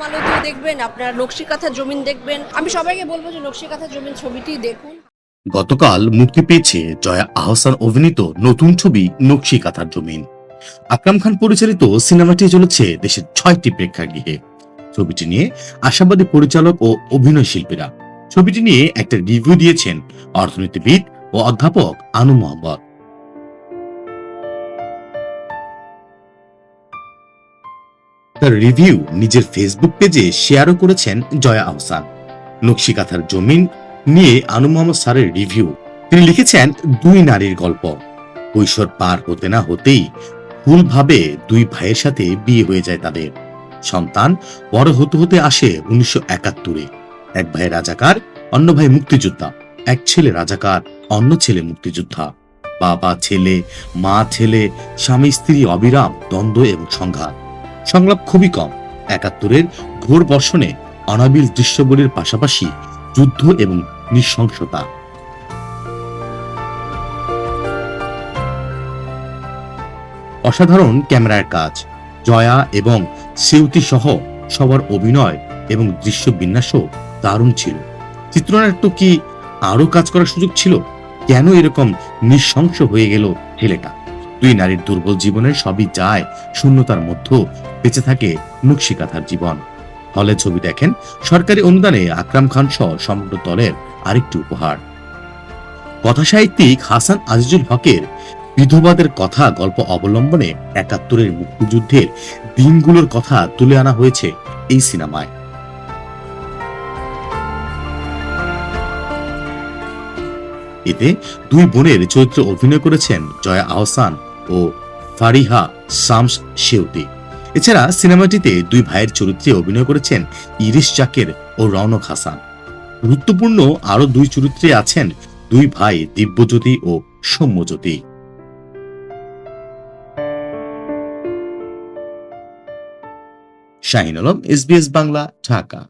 মালতীয় দেখবেন, আপনার নকশিকাথা জমিন দেখবেন। আমি সবাইকে বলব যে নকশিকাথা জমিন ছবিটি দেখুন। গতকাল মুক্তি পেয়েছে জয়া আহসান অভিনীত নতুন ছবি নকশি কাঁথার জমিন। আকরাম খান পরিচালিত সিনেমাটি চলেছে দেশের ছয়টি প্রেক্ষাগৃহে। ছবিটি নিয়ে আশাবাদী পরিচালক ও অভিনয় শিল্পীরা। ছবিটি নিয়ে একটা রিভিউ দিয়েছেন অর্থনীতিবিদ ও অধ্যাপক আনু মোহাম্মদ। তার রিভিউ নিজের ফেসবুক পেজে শেয়ারও করেছেন জয়া আহসান। নকশি কাঁথার জমিন নিয়ে আনু মোহাম্মদ স্যারের রিভিউ তিনি লিখেছেন, দুই নারীর গল্প। কৈশোর পার হতে না হতেই ভুলভাবে দুই ভাইয়ের সাথে বিয়ে হয়ে যায় তাদের। সন্তান বড় হতে হতে আসে উনিশশো একাত্তরে। এক ভাই রাজাকার, অন্য ভাই মুক্তিযোদ্ধা। এক ছেলে রাজাকার, অন্য ছেলে মুক্তিযোদ্ধা। বাবা, ছেলে, মা, ছেলে, স্বামী, স্ত্রী, অবিরাম, দ্বন্দ্ব এবং সংঘাত। সংলাপ খুবই কম। একাত্তরের ঘোর বর্ষণে অনাবিল দৃশ্যগুলির পাশাপাশি যুদ্ধ এবং নৃশংসতা। অসাধারণ ক্যামেরার কাজ, জয়া এবং সেউতি সহ সবার অভিনয় এবং দৃশ্য বিন্যাসও দারুণ ছিল। চিত্রনাট্য কি আরও কাজ করার সুযোগ ছিল? কেন এরকম নৃশংস হয়ে গেল ছেলেটা? দুই নারীর দুর্বল জীবনের সবই যায় শূন্যতার মধ্যে বেঁচে থাকে নকশিকাথার জীবন। হলে ছবি দেখেন, সরকারি অনুদানে আকরাম খান সহ সমগ্র দলের আরেকটি উপহার। কথাসাহিত্যিক হাসান আজিজুল হকের বিধবাদের কথা গল্প অবলম্বনে একাত্তরের মুক্তিযুদ্ধের দিনগুলোর কথা তুলে আনা হয়েছে এই সিনেমায়। এতে দুই বোনের চরিত্রে অভিনয় করেছেন জয়া আহসান ও ফারিহা শামস শেউতি। এছাড়া সিনেমাটিতে দুই ভাইয়ের চরিত্রে অভিনয় করেছেন ইরিশ জাকের ও রৌনক হাসান। গুরুত্বপূর্ণ আরও দুই চরিত্রে আছেন দুই ভাই দিব্যজ্যোতি ও সৌম্যজ্যোতি। শাহিন আলম এসবিএস বাংলা, ঢাকা।